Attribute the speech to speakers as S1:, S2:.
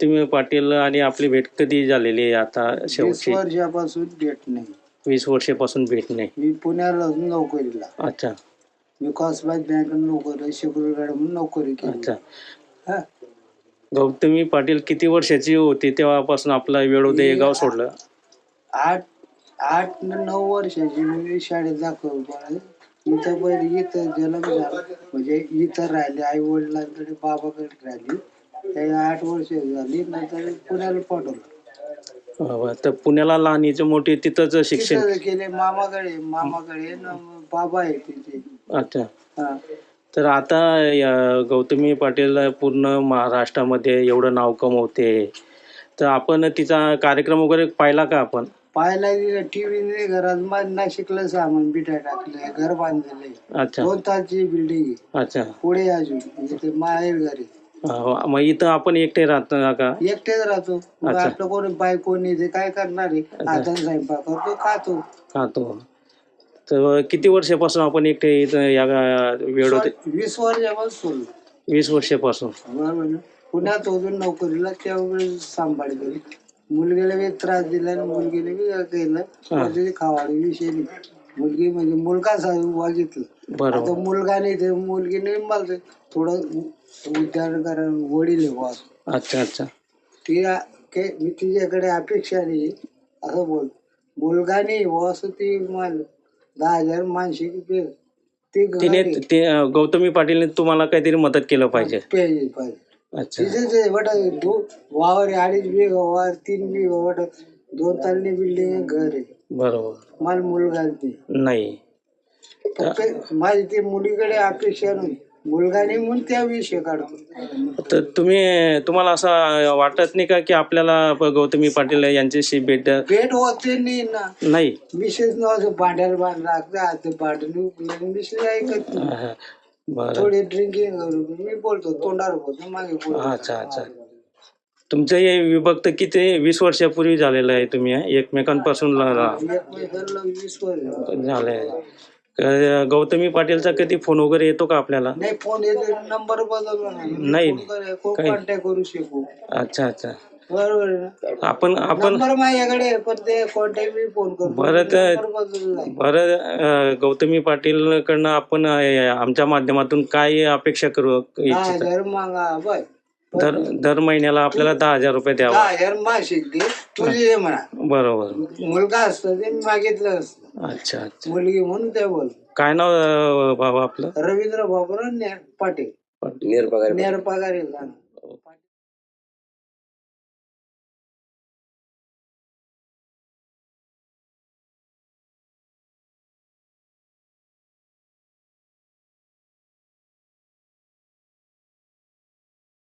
S1: गौतमी पाटील आणि आपली भेट कधी झालेली आहे आता
S2: वीस
S1: शेवटची?
S2: वर्षापासून भेट नाही.
S1: वीस वर्षापासून भेट नाही.
S2: मी पुण्याला अजून नोकरीला.
S1: अच्छा.
S2: मी कॉसबाज बँक नोकरी गाडी म्हणून नोकरी केली.
S1: अच्छा.
S2: हा.
S1: गौतमी पाटील किती वर्षाची होती तेव्हापासून आपला वेळोदय हे गाव सोडलं?
S2: आठ आठ न नऊ वर्षाची मी शाळेत दाखवतो इथं पहिले इथं जन्म झाला. म्हणजे इथं राहिले आई वडिलांकडे बाबाकडे राहिली. त्याला आठ वर्ष झाली नंतर पुण्याला पाठवलं.
S1: तर पुण्याला लहानीचं मोठी तिथंच शिक्षण.
S2: तिथं केले मामाकडे मामाकडे न बाबा आहे तिथे.
S1: अच्छा.
S2: हा.
S1: तर आता या गौतमी पाटील पूर्ण महाराष्ट्रामध्ये एवढं नाव कमवते. तर आपण तिचा कार्यक्रम वगैरे पाहिला का आपण?
S2: पाहायला दिलं टीव्ही घरात माझ नाशिकला सामान बिटा टाकलंय घर बांधलेलं आहे
S1: अच्छा.
S2: दोन तासची बिल्डिंग आहे.
S1: अच्छा.
S2: पुढे अजून माहेर घरी
S1: मग इथं आपण एकटे राहतो ना का?
S2: एकटेच राहतो. मग
S1: अच्छा.
S2: आपलं कोणी बायको नाही ते काय करणार आहे हातात स्वयंपाक करतो खातो.
S1: खातो. तर किती वर्षापासून आपण एकटे इथं या वेळ
S2: वीस वर्षापासून
S1: वीस वर्षापासून.
S2: बरोबर ना? पुण्यात होतो नोकरीला त्यावेळेस सांभाळ केली. मुलगीला बी त्रास दिला आणि मुलगीला बी केलं. म्हणजे खावाडी विषय नाही. मुलगी म्हणजे मुलगा वागितलं आता
S1: बरोबर.
S2: मुलगा नाही ते मुलगीने मला ते थोडं उद्धार करा वडील आहे बुवा.
S1: अच्छा अच्छा.
S2: ती आ- के- मी तिच्याकडे अपेक्षा नाही असं बोल. मुलगा नाही बुवा असं ती मला. दहा हजार मानसिक ती
S1: तिने ते अं, गौतमी पाटीलने तुम्हाला काहीतरी मदत केलं पाहिजे.
S2: पाहिजे पाहिजे.
S1: अच्छा.
S2: दो वावर आहे, अडीच बिघा वावर तीन बिघा बट दोन तालनी बिल्डिंग घर आहे.
S1: बरोबर.
S2: मला मुलगा नाही
S1: नाही.
S2: फक्त माझी ती मुलीकडे अपेक्षा नाही. मुलगा नाही म्हणून त्या विषय काढतो.
S1: तर तुम्ही तुम्हाला असं वाटत नाही का की आपल्याला प- गौतमी पाटील यांच्याशी भेट
S2: भेट होते नाही ना.
S1: नाही.
S2: विशेष न असं भांड्याला बांध लागतं आता भांडण विषय ऐकत नाही.
S1: बरं.
S2: थोडी ड्रिंकिंग करून मी बोलतो तोंडावर बोलतो मागे बोलतो.
S1: अच्छा अच्छा. तुमचं हे विभक्त किती वीस वर्षापूर्वी झालेलं आहे तुम्ही? एकमेकांपासून झालंय. गौतमी पाटीलचा कधी फोन वगैरे येतो का आपल्याला?
S2: नाही फोन नंबर
S1: नाही.
S2: कॉन्टॅक्ट करू शकू.
S1: अच्छा अच्छा.
S2: बरोबर
S1: आपण आपण
S2: नंबर माझ्याकडे पण ते कॉन्टॅक्ट मी फोन करतो
S1: बरं. बरं गौतमी पाटील कडनं आपण आमच्या माध्यमातून काय अपेक्षा करू इच्छित? दर दर महिन्याला आपल्याला दहा हजार रुपये द्यावा
S2: हजार मासिक दे तुझे ये म्हणा.
S1: बरोबर.
S2: मुलगा असतं ते मी मागितलं असतं.
S1: अच्छा अच्छा.
S2: मुलगी म्हणून ते बोल
S1: काय नाव अं, बाबा आपलं?
S2: रवींद्र बाबुराव ने- पाटील.
S1: पाटील.
S2: नेर पगार.